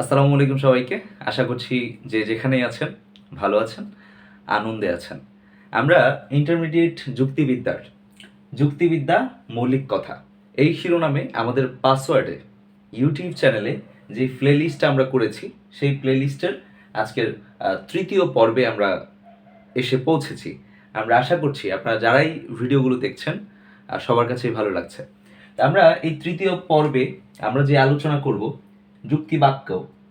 আসসালামু আলাইকুম সবাইকে। আশা করছি যে যেখানেই আছেন, ভালো আছেন, আনন্দে আছেন। আমরা ইন্টারমিডিয়েট যুক্তিবিদ্যার, যুক্তিবিদ্যা মৌলিক কথা, এই শিরোনামে আমাদের পাসওয়ার্ডে ইউটিউব চ্যানেলে যে প্লেলিস্টটা আমরা করেছি, সেই প্লেলিস্টের আজকের তৃতীয় পর্বে আমরা এসে পৌঁছেছি। আমরা আশা করছি আপনারা যারাই ভিডিওগুলো দেখছেন সবার কাছেই ভালো লাগছে। আমরা এই তৃতীয় পর্বে আমরা যে আলোচনা করব যুক্তি বাক্য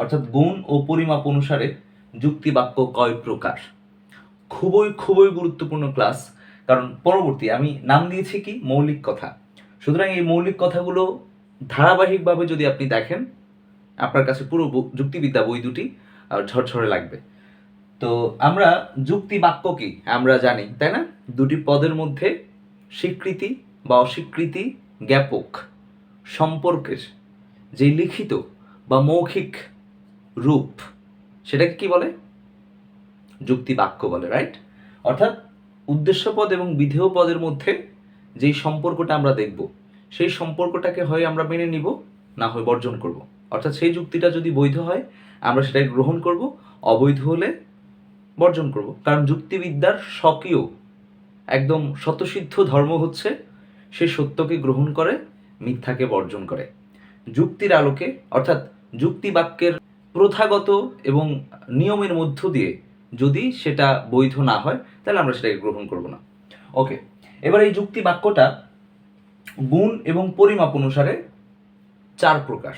অর্থাৎ গুণ ও পরিমাপ অনুসারে যুক্তি বাক্য কয় প্রকার। খুবই খুবই গুরুত্বপূর্ণ ক্লাস, কারণ পরবর্তী আমি নাম দিয়েছি কি? মৌলিক কথা। সুতরাং এই মৌলিক কথাগুলো ধারাবাহিকভাবে যদি আপনি দেখেন, আপনার কাছে পুরো যুক্তিবিদ্যা বই দুটি ঝরঝরে লাগবে। তো আমরা যুক্তি বাক্য কি? আমরা জানি, তাই না? দুটি পদের মধ্যে স্বীকৃতি বা অস্বীকৃতি, জ্ঞাপক, সম্পর্কের যে লিখিত বা মৌখিক রূপ, সেটাকে কি বলে? যুক্তি বাক্য বলে রাইট অর্থাৎ উদ্দেশ্য পদ এবং বিধেয় পদের মধ্যে যেই সম্পর্কটা আমরা দেখব, সেই সম্পর্কটাকে হয় আমরা মেনে নিব, না হয় বর্জন করব। অর্থাৎ সেই যুক্তিটা যদি বৈধ হয়, আমরা সেটাকে গ্রহণ করব, অবৈধ হলে বর্জন করব। কারণ যুক্তিবিদ্যার স্বকীয়, একদম স্বতসিদ্ধ ধর্ম হচ্ছে, সে সত্যকে গ্রহণ করে, মিথ্যাকে বর্জন করে। যুক্তির আলোকে, অর্থাৎ যুক্তি বাক্যের প্রথাগত এবং নিয়মের মধ্য দিয়ে যদি সেটা বৈধ না হয়, তাহলে আমরা সেটাকে গ্রহণ করব না। ওকে এবার এই যুক্তি বাক্যটা গুণ এবং পরিমাপ অনুসারে চার প্রকার।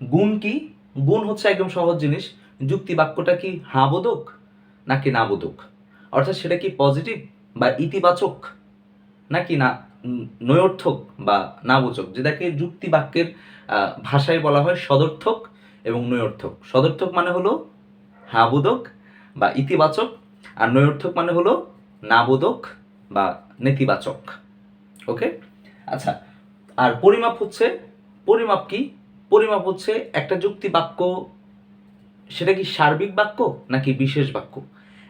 গুণ কি? গুণ হচ্ছে একদম সহজ জিনিস। যুক্তি বাক্যটা কি হাবোধক নাকি নাবোধক অর্থাৎ সেটা কি পজিটিভ বা ইতিবাচক নাকি না নৈর্থক বা নাবোচক, যেটাকে যুক্তি বাক্যের ভাষায় বলা হয় সদর্থক এবং নৈর্থক। সদর্থক মানে হলো হাবোধক বা ইতিবাচক, আর নৈর্থক মানে হলো নাবোধক বা নেতিবাচক। ওকে? আচ্ছা আর পরিমাপ হচ্ছে, পরিমাপ কি? পরিমাপ হচ্ছে একটা যুক্তি বাক্য, সেটা কি সার্বিক বাক্য নাকি বিশেষ বাক্য?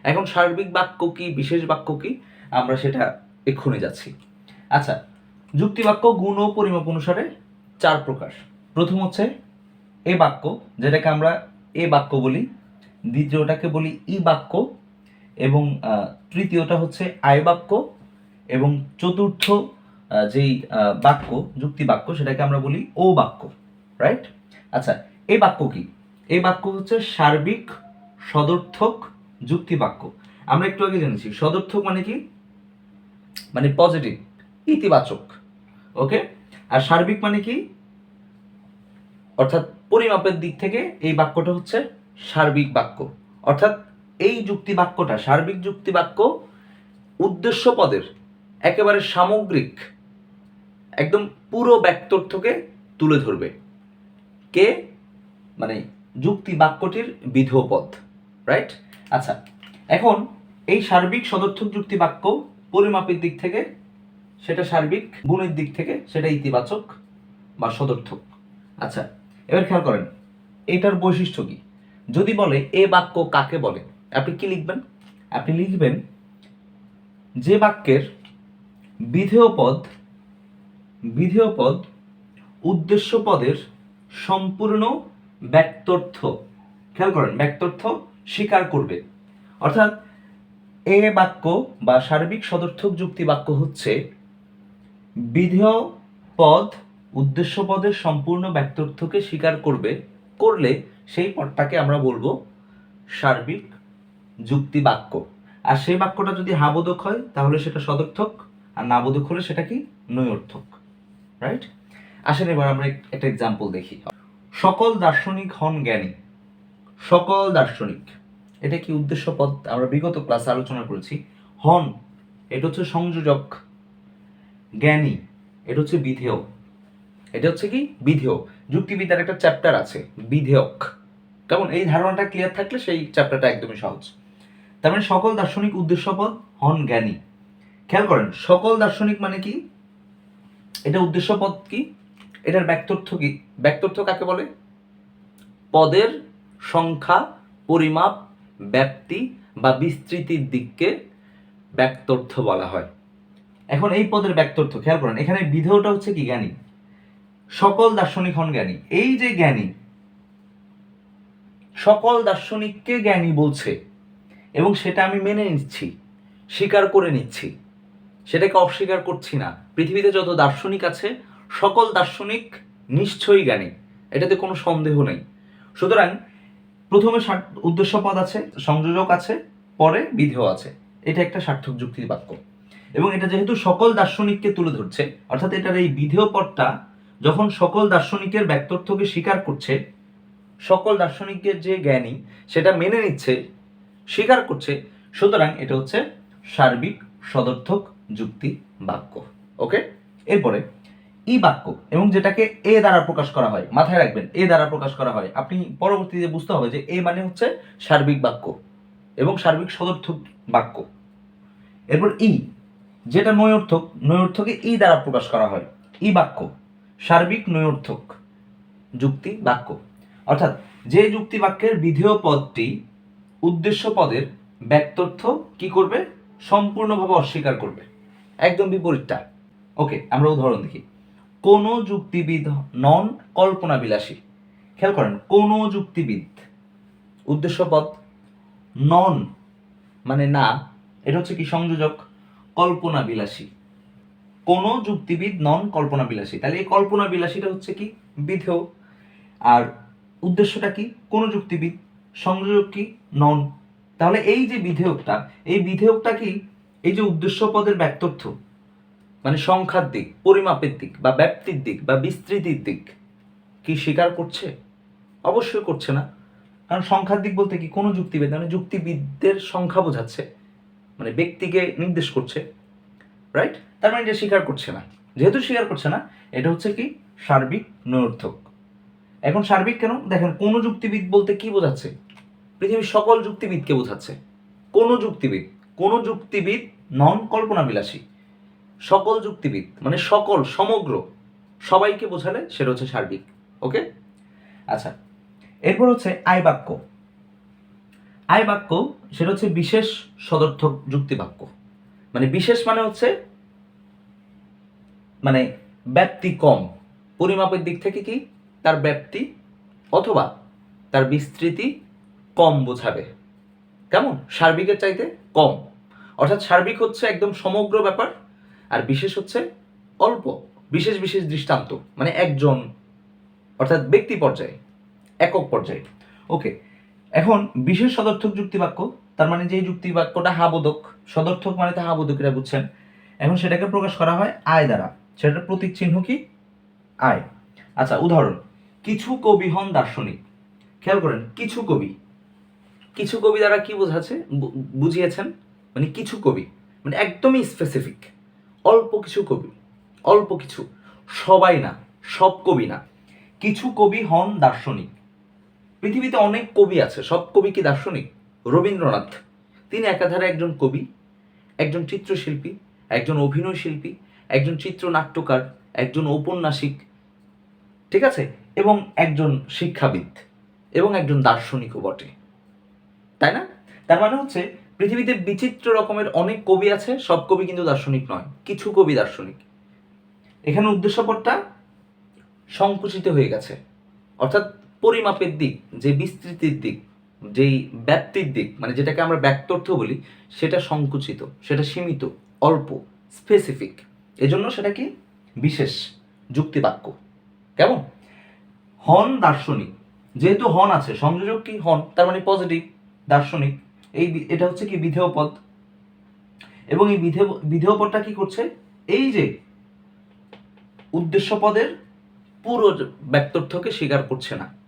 এখন সার্বিক বাক্য কি, বিশেষ বাক্য কি? আমরা সেটা এক্ষুনি যাচ্ছি। আচ্ছা যুক্তি বাক্য গুণ ও পরিমাপ অনুসারে চার প্রকার। প্রথম হচ্ছে এ বাক্য, যেটাকে আমরা এ বাক্য বলি, দ্বিতীয়টাকে বলি ই বাক্য, এবং তৃতীয়টা হচ্ছে আয় বাক্য, এবং চতুর্থ যেই বাক্য, যুক্তি বাক্য, সেটাকে আমরা বলি ও বাক্য রাইট আচ্ছা এই বাক্য কি? এই বাক্য হচ্ছে সার্বিক, সদর্থক যুক্তি বাক্য। আমরা একটু আগে জেনেছি, সদর্থক মানে কি? মানে পজিটিভ ইতিবাচক ওকে আর সার্বিক মানে কি? অর্থাৎ পরিমাপের দিক থেকে এই বাক্যটা হচ্ছে সার্বিক বাক্য। অর্থাৎ এই যুক্তি বাক্যটা, সার্বিক যুক্তি বাক্য উদ্দেশ্য পদের একেবারে সামগ্রিক, একদম পুরো ব্যক্তর্থকে তুলে ধরবে। কে? মানে যুক্তি বাক্যটির বিধেয় রাইট আচ্ছা এখন এই সার্বিক সদর্থক যুক্তি বাক্য পরিমাপের দিক থেকে সেটা সার্বিক গুণের দিক থেকে সেটা ইতিবাচক বা সদর্থক। আচ্ছা এবার খেয়াল করেন, এটার বৈশিষ্ট্য কি? যদি বলে এ বাক্য কাকে বলে, আপনি কি লিখবেন? আপনি লিখবেন, যে বাক্যের বিধেয় পদ বিধেয় পদ উদ্দেশ্য পদের সম্পূর্ণ ব্যক্তর্থ। খেয়াল করেন, ব্যক্তর্থ স্বীকার করবে। অর্থাৎ এ বাক্য বা সার্বিক সদর্থক যুক্তি বাক্য হচ্ছে বিধেয় পদ উদ্দেশ্য পদের সম্পূর্ণ ব্যক্তর্থকে স্বীকার করবে, করলে সেই পদটাকে আমরা বলব সার্বিক যুক্তি বাক্য আর সেই বাক্যটা যদি হাবোধক হয়, তাহলে সেটা সদর্থক, আর নাবোধক হলে সেটা কি? নৈর্থক রাইট আসেন এবার আমরা এক- একটা এক্সাম্পল দেখি। সকল দার্শনিক হন জ্ঞানী। সকল দার্শনিক। এটা কি উদ্দেশ্য পদ? আমরা বিগত ক্লাসে আলোচনা করেছি। হন, এটা হচ্ছে সংযোজক। জ্ঞানী, এটা হচ্ছে বিধেয় এটা হচ্ছে কি? বিধেয় যুক্তিবিদ্যার একটা চ্যাপ্টার আছে, বিধেয়ক। কেমন? এই ধারণাটা ক্লিয়ার থাকলে সেই চ্যাপ্টারটা একদমই সহজ। তার মানে সকল দার্শনিক উদ্দেশ্যপদ হন জ্ঞানী। খেয়াল করেন, সকল দার্শনিক মানে কি? এটা উদ্দেশ্যপদ কি? এটার ব্যক্তর্থ কি? ব্যক্তর্থ কাকে বলে? পদের সংখ্যা, পরিমাপ, ব্যাপ্তি বা বিস্তৃতির দিককে ব্যক্তর্থ বলা হয়। এখন এই পদের ব্যক্তর্থ খেয়াল করেন, এখানে বিধেয়টা হচ্ছে কি জ্ঞানী? সকল দার্শনিক হন জ্ঞানী। এই যে জ্ঞানী, সকল দার্শনিককে জ্ঞানী বলছে এবং সেটা আমি মেনে নিচ্ছি, স্বীকার করে নিচ্ছি। সেটাকে অস্বীকার করছি না। পৃথিবীতে যত দার্শনিক আছে, সকল দার্শনিক নিশ্চয়ই জ্ঞানী। এটাতে কোনো সন্দেহ নেই। সুতরাং প্রথমে উদ্দেশ্য পদ আছে, সংযোজক আছে, পরে বিধেয় আছে। এটা একটা সার্থক যুক্তির বাক্য। এবং এটা যেহেতু সকল দার্শনিককে তুলে ধরছে, অর্থাৎ এটার এই বিধেয় পদটা যখন সকল দার্শনিকের ব্যক্তর্থকে স্বীকার করছে, সকল দার্শনিকের যে জ্ঞানী সেটা মেনে নিচ্ছে, স্বীকার করছে, সুতরাং এটা হচ্ছে সার্বিক সদর্থক যুক্তি বাক্য, ওকে? এরপরে, ই বাক্য, এবং যেটাকে এ দ্বারা প্রকাশ করা হয়, মাথায় রাখবেন, এ দ্বারা প্রকাশ করা হয়, আপনি পরবর্তীতে বুঝতে হবে যে এ মানে হচ্ছে সার্বিক বাক্য, এবং সার্বিক সদর্থক বাক্য। এরপর ই যেটা নৈর্থক, নৈর্থকে ই দ্বারা প্রকাশ করা হয়। ই বাক্য, সার্বিক নৈর্থক যুক্তি বাক্য। অর্থাৎ যে যুক্তি বাক্যের বিধেয় পদটি উদ্দেশ্য পদের ব্যক্তর্থ কি করবে? সম্পূর্ণভাবে অস্বীকার করবে। একদম বিপরীতটা। ওকে, আমরা উদাহরণ দেখি। কোন যুক্তিবিদ নন কল্পনা বিলাসী খেয়াল করেন, কোন যুক্তিবিদ, উদ্দেশ্য পদ নন মানে না, এটা হচ্ছে কি সংযোজক? কল্পনা বিলাসী কোন যুক্তিবিদ নন কল্পনা বিলাসী তাহলে এই কল্পনা বিলাসীটা হচ্ছে কি? বিধেয়। আর উদ্দেশ্যটা কি? কোন যুক্তিবিদ? সংযোজক কি? নন। তাহলে এই যে বিধেয়কটা, এই বিধেয়কটা কি? এই যে উদ্দেশ্য পদের ব্যক্তর্থ মানে সংখ্যার দিক, পরিমাপের দিক, বা ব্যাপ্তির দিক, বা বিস্তৃতির দিক, কি স্বীকার করছে? অবশ্যই করছে না। কারণ সংখ্যার দিক বলতে কি? কোনো যুক্তিবিদ মানে যুক্তিবিদদের সংখ্যা বোঝাচ্ছে। মানে ব্যক্তিকে নির্দেশ করছে রাইট তার মানে এটা স্বীকার করছে না। যেহেতু স্বীকার করছে না, এটা হচ্ছে কি? সার্বিক নৈর্থক। এখন সার্বিক কেন? দেখেন, কোন যুক্তিবিদ বলতে কি বোঝাচ্ছে? পৃথিবীর সকল যুক্তিবিদকে বোঝাচ্ছে। কোন যুক্তিবিদ? কোন যুক্তিবিদ নন কল্পনা বিলাসী সকল যুক্তিবিদ মানে সকল, সমগ্র, সবাইকে বোঝালে সেটা হচ্ছে সার্বিক ওকে আচ্ছা এরপর হচ্ছে আয় বাক্য আয় বাক্য, সেটা হচ্ছে বিশেষ সদর্থক যুক্তি বাক্য। মানে বিশেষ মানে হচ্ছে মানে ব্যাপ্তি কম। পরিমাপের দিক থেকে কি? তার ব্যাপ্তি অথবা তার বিস্তৃতি কম বোঝাবে। কেমন? সার্বিকের চাইতে কম। অর্থাৎ সার্বিক হচ্ছে একদম সমগ্র ব্যাপার, আর বিশেষ হচ্ছে অল্প, বিশেষ বিশেষ দৃষ্টান্ত। মানে একজন, অর্থাৎ ব্যক্তি পর্যায়ে, একক পর্যায়ে। ওকে এখন বিশেষ সদর্থক যুক্তি বাক্য তার মানে যে যুক্তি বাক্যটা হাবোধক সদর্থক মানে তা হাবোধক এটা বুঝছেন। এখন সেটাকে প্রকাশ করা হয় আয় দ্বারা। সেটার প্রতীক চিহ্ন কি? আয়। আচ্ছা উদাহরণ, কিছু কবি হন দার্শনিক। খেয়াল করেন, কিছু কবি। কিছু কবি দ্বারা কি বোঝাচ্ছে? বুঝিয়েছেন? মানে কিছু কবি। মানে একদমই স্পেসিফিক অল্প কিছু কবি। অল্প কিছু। সবাই না, সব কবি না। কিছু কবি হন দার্শনিক। পৃথিবীতে অনেক কবি আছে, সব কবি কি দার্শনিক? রবীন্দ্রনাথ। তিনি একাধারে একজন কবি, একজন চিত্রশিল্পী, একজন অভিনয় শিল্পী, একজন চিত্রনাট্যকার, একজন ঔপন্যাসিক, ঠিক আছে? এবং একজন শিক্ষাবিদ এবং একজন দার্শনিকও বটে। তাই না? তার মানে হচ্ছে পৃথিবীতে বিচিত্র রকমের অনেক কবি আছে, সব কবি কিন্তু দার্শনিক নয়, কিছু কবি দার্শনিক। এখানে উদ্দেশ্যপদটা সংকুচিত হয়ে গেছে। অর্থাৎ পরিমাপের দিক, যে বিস্তৃতির দিক, যেই ব্যাপ্তির দিক মানে যেটাকে আমরা ব্যক্তর্থ বলি, সেটা সংকুচিত, সেটা সীমিত, অল্প স্পেসিফিক এজন্য সেটা কি? বিশেষ যুক্তিবাক্য। কেমন? হন দার্শনিক। যেহেতু হন আছে, সংযোজক কি? হন, তার মানে পজিটিভ দার্শনিক। এই এটা হচ্ছে কি? বিধেয় পদ। এবং এই বিধেয় বিধেয় পদটা কি করছে? এই যে উদ্দেশ্য পদের পুরো ব্যক্তর্থকে স্বীকার করছে না।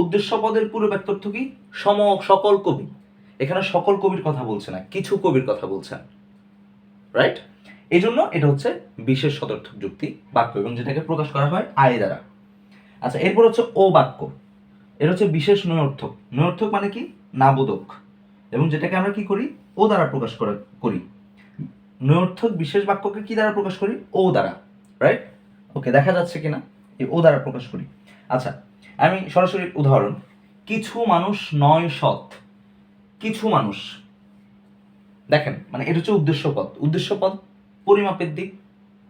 উদ্দেশ্য পদের পুরো ব্যক্তর্থ কি? সম সকল কবি। এখানে সকল কবির কথা বলছে না, কিছু কবির কথা বলছেন রাইট এই জন্য এটা হচ্ছে বিশেষ সদর্থক যুক্তি, বাক্য, এবং যেটাকে প্রকাশ করা হয় আয় দ্বারা। আচ্ছা এরপর হচ্ছে ও বাক্য। এটা হচ্ছে বিশেষ নৈর্থক। নৈর্থক মানে কি? নাবোধক এবং যেটাকে আমরা কি করি? ও দ্বারা প্রকাশ করে করি। নৈর্থক বিশেষ বাক্যকে কি দ্বারা প্রকাশ করি? ও দ্বারা। রাইট ওকে দেখা যাচ্ছে কিনা? এই ও দ্বারা প্রকাশ করি। আচ্ছা আমি সরাসরি উদাহরণ। কিছু মানুষ নয় সৎ। কিছু মানুষ, দেখেন মানে এটা হচ্ছে উদ্দেশ্য পদ। উদ্দেশ্য পদ পরিমাপের দিক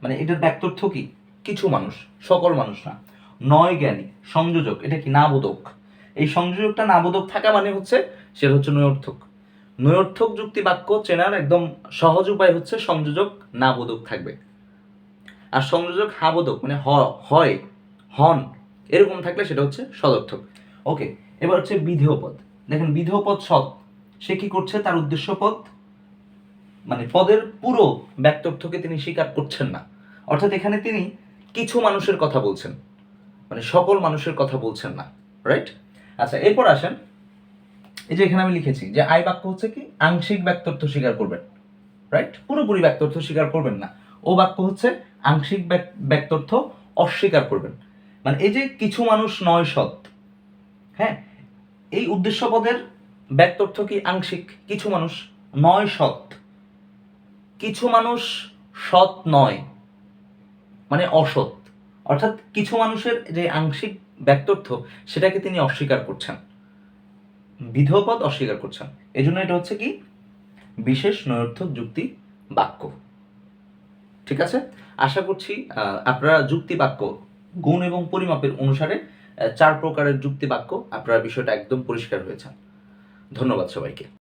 মানে এটার ব্যক্তর্থ কি? কিছু মানুষ, সকল মানুষ না। নয় জ্ঞানী, সংযোজক, এটা কি না বোধক এই সংযোজকটা নাবোধক থাকা মানে হচ্ছে সেটা হচ্ছে নৈর্থক। নৈর্থক যুক্তি বাক্য চেনার একদম সহজ উপায় হচ্ছে সংযোজক নাবোধক থাকবে। আর সংযোজক হাবোধক মানে হয়, হন। এরকম থাকলে সেটা হচ্ছে সদর্থক। ওকে, এবার হচ্ছে বিধেয় পদ। দেখেন, বিধেয় পদ সৎ। সে কি করছে? তার উদ্দেশ্য পদ? মানে পদের পুরো ব্যক্তর্থকে তিনি স্বীকার করছেন না। অর্থাৎ এখানে তিনি কিছু মানুষের কথা বলছেন। মানে সকল মানুষের কথা বলছেন না রাইট আচ্ছা এরপর আসেন। এই যে এখানে আমি লিখেছি যে আই বাক্য হচ্ছে কি? আংশিক ব্যক্তর্থ স্বীকার করবেন রাইট পুরোপুরি ব্যক্তর্থ স্বীকার করবেন না। ও বাক্য হচ্ছে আংশিক ব্যক- ব্যক্তর্থ অস্বীকার করবেন। মানে এই যে কিছু মানুষ নয় সৎ হ্যাঁ? এই উদ্দেশ্য পদের ব্যক্তর্থ কি? আংশিক। কিছু মানুষ নয় সৎ। কিছু মানুষ সৎ নয় মানে অসৎ। অর্থাৎ কিছু মানুষের যে আংশিক ব্যক্তর্থ সেটাকে তিনি অস্বীকার করছেন। বিধপদ অস্বীকার করছেন। এই জন্য এটা হচ্ছে কি? বিশেষ নৈর্থক যুক্তি বাক্য। ঠিক আছে? আশা করছি আপনারা যুক্তি বাক্য গুণ এবং পরিমাপের অনুসারে চার প্রকারের যুক্তি বাক্য আপনারা বিষয়টা একদম পরিষ্কার হয়েছেন। ধন্যবাদ সবাইকে।